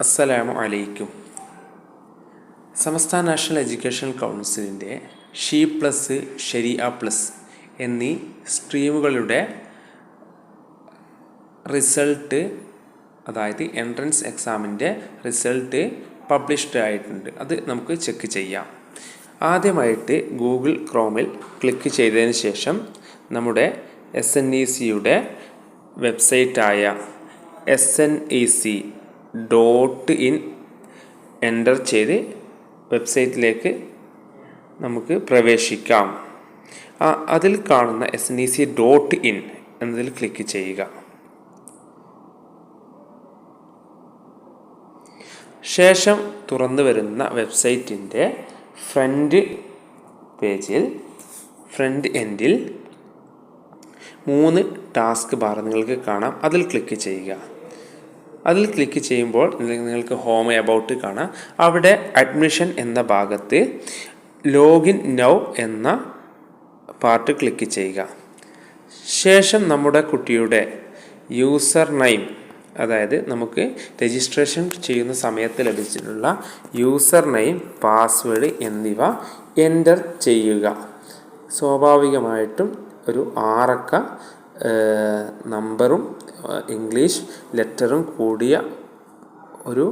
അസ്സലാമു അലൈക്കും. സംസ്ഥാന നാഷണൽ എഡ്യൂക്കേഷൻ കൗൺസിലിന്റെ ഷീ പ്ലസ് ഷെരിയ പ്ലസ് എന്നീ സ്ട്രീമുകളുടെ റിസൾട്ട് അതായത് എൻട്രൻസ് എക്സാമിന്റെ റിസൾട്ട് പബ്ലിഷ്ഡ് ആയിട്ടുണ്ട്. അത് നമുക്ക് ചെക്ക് ചെയ്യാം. ആദ്യമായിട്ട് ഗൂഗിൾ ക്രോമിൽ ക്ലിക്ക് ചെയ്തതിന് ശേഷം നമ്മുടെ എസ് എൻ ഇ സിയുടെ വെബ്സൈറ്റായ S N E C dot in enter ചെയ്ത് വെബ്സൈറ്റിലേക്ക് നമുക്ക് പ്രവേശിക്കാം. അതിൽ കാണുന്ന S N E C dot in എന്നതിൽ ക്ലിക്ക് ചെയ്യുക. ശേഷം തുറന്നു വരുന്ന വെബ്സൈറ്റിന്റെ ഫ്രണ്ട് പേജിൽ ഫ്രണ്ട് എൻഡിൽ മൂന്ന് ടാസ്ക് ബാർ നിങ്ങൾക്ക് കാണാം. അതിൽ ക്ലിക്ക് ചെയ്യുക. അതിൽ ക്ലിക്ക് ചെയ്യുമ്പോൾ നിങ്ങൾക്ക് ഹോം എബൌട്ട് കാണാം. അവിടെ അഡ്മിഷൻ എന്ന ഭാഗത്ത് ലോഗിൻ നൗ എന്ന പാർട്ട് ക്ലിക്ക് ചെയ്യുക. ശേഷം നമ്മുടെ കുട്ടിയുടെ യൂസർ നെയിം അതായത് നമുക്ക് രജിസ്ട്രേഷൻ ചെയ്യുന്ന സമയത്ത് ലഭിച്ചിട്ടുള്ള യൂസർ നെയിം പാസ്വേഡ് എന്നിവ എന്റർ ചെയ്യുക. സ്വാഭാവികമായിട്ടും ഒരു ആറക്ക നമ്പറും ഇംഗ്ലീഷ് ലെറ്ററും കൂടിയ ഒരു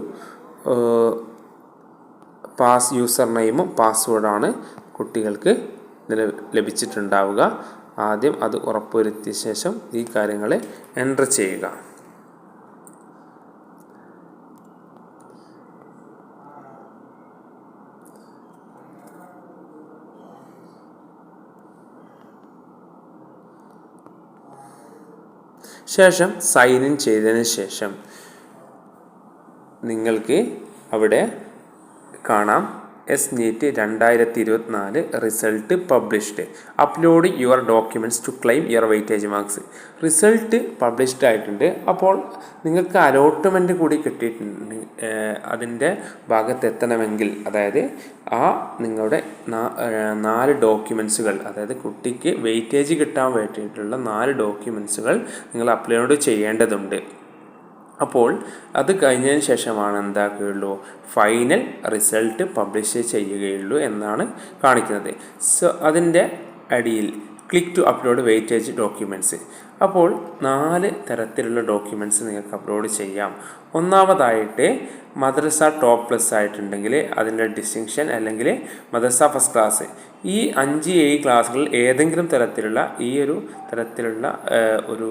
പാസ് യൂസർ നെയിമും പാസ്വേഡാണ് കുട്ടികൾക്ക് ലഭിച്ചിട്ടുണ്ടാവുക. ആദ്യം അത് ഉറപ്പുവരുത്തിയ ശേഷം ഈ കാര്യങ്ങളെ എന്റർ ചെയ്യുക. ശേഷം സൈൻ ഇൻ ചെയ്തതിന് ശേഷം നിങ്ങൾക്ക് അവിടെ കാണാം. എസ് നീറ്റ് രണ്ടായിരത്തി ഇരുപത്തിനാല് result published upload your documents to claim your weightage marks result published ആയിട്ടുണ്ട്. അപ്പോൾ നിങ്ങൾക്ക് അലോട്ട്മെന്റ് കൂടി കിട്ടിയിട്ടുണ്ട്. അതിന്റെ ഭാഗത്ത് എത്തണമെങ്കിൽ അതായത് ആ നിങ്ങളുടെ നാല് ഡോക്യുമെൻസുകൾ അതായത് കുട്ടിക്ക് വെയിറ്റേജ് കിട്ടാൻ വേണ്ടിയിട്ടുള്ള നാല് ഡോക്യുമെൻസുകൾ നിങ്ങൾ അപ്ലോഡ് ചെയ്യേണ്ടതുണ്ട്. അപ്പോൾ അത് കഴിഞ്ഞതിന് ശേഷമാണ് എന്താക്കുകയുള്ളൂ? ഫൈനൽ റിസൾട്ട് പബ്ലിഷ് ചെയ്യുകയുള്ളൂ എന്നാണ് കാണിക്കുന്നത്. സോ അതിന്റെ അടിയിൽ click to upload weightage documents അപ്പോൾ നാല് തരത്തിലുള്ള ഡോക്യുമെന്റ്സ് നിങ്ങൾക്ക് അപ്ലോഡ് ചെയ്യാം. ഒന്നാമതായിട്ട് മദ്രസ ടോപ്പ് പ്ലസ് ആയിട്ടുണ്ടെങ്കിൽ അതിന്റെ ഡിസ്റ്റിങ്ഷൻ അല്ലെങ്കിൽ മദ്രസ ഫസ്റ്റ് ക്ലാസ് ഈ അഞ്ച് ഏഴ് ക്ലാസ്സുകളിൽ ഏതെങ്കിലും തരത്തിലുള്ള ഈ ഒരു തരത്തിലുള്ള ഒരു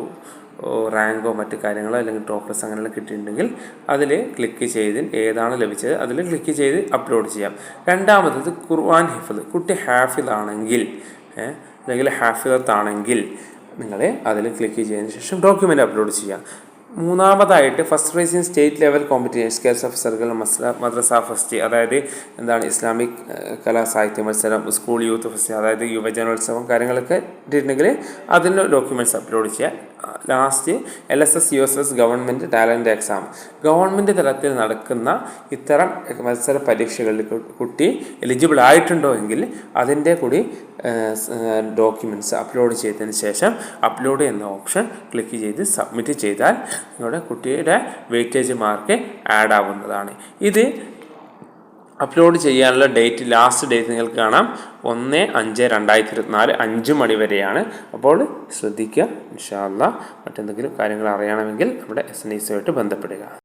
റാങ്കോ മറ്റു കാര്യങ്ങളോ അല്ലെങ്കിൽ ടോപ്പേഴ്സ് അങ്ങനെയുള്ള കിട്ടിയിട്ടുണ്ടെങ്കിൽ അതിൽ ക്ലിക്ക് ചെയ്ത് ഏതാണ് ലഭിച്ചത് അതിൽ ക്ലിക്ക് ചെയ്ത് അപ്ലോഡ് ചെയ്യാം. രണ്ടാമത്തത് ഖുർആൻ ഹിഫദ്. കുട്ടി ഹാഫിദ് ആണെങ്കിൽ അല്ലെങ്കിൽ ഹാഫിദത്താണെങ്കിൽ നിങ്ങൾ അതിൽ ക്ലിക്ക് ചെയ്തതിന് ശേഷം ഡോക്യുമെന്റ് അപ്ലോഡ് ചെയ്യാം. മൂന്നാമതായിട്ട് first prize in state level competition of circle madrasa first അതായത് എന്താണ് ഇസ്ലാമിക് കലാ സാഹിത്യ മത്സരം സ്കൂൾ യൂത്ത് ഫസ്റ്റ് അതായത് യുവജനോത്സവം കാര്യങ്ങളൊക്കെ ഇട്ടിട്ടുണ്ടെങ്കിൽ അതിന്റെ ഡോക്യുമെന്റ്സ് അപ്ലോഡ് ചെയ്യുക last L S S U S S government talent exam government തലത്തിൽ നടക്കുന്ന ഇത്തരം മത്സര പരീക്ഷകളിൽ കുട്ടി എലിജിബിൾ ആയിട്ടുണ്ടോ എങ്കിൽ അതിന്റെ കൂടി ഡോക്യുമെന്റ്സ് അപ്ലോഡ് ചെയ്തതിന് ശേഷം അപ്ലോഡ് എന്ന ഓപ്ഷൻ ക്ലിക്ക് ചെയ്ത് സബ്മിറ്റ് ചെയ്താൽ നിങ്ങളുടെ കുട്ടിയുടെ വെയിറ്റേജ് മാർക്ക് ആഡ് ആവുന്നതാണ്. ഇത് അപ്ലോഡ് ചെയ്യാനുള്ള ഡേറ്റ് ലാസ്റ്റ് ഡേറ്റ് നിങ്ങൾക്ക് കാണാം. ഒന്ന് അഞ്ച് രണ്ടായിരത്തി ഇരുപത്തിനാല് അഞ്ച് മണി വരെയാണ്. അപ്പോൾ ശ്രദ്ധിക്കുക ഇൻഷാല്ല മറ്റെന്തെങ്കിലും കാര്യങ്ങൾ അറിയണമെങ്കിൽ നമ്മുടെ എസ് എൻ ഇസുമായിട്ട് ബന്ധപ്പെടുക.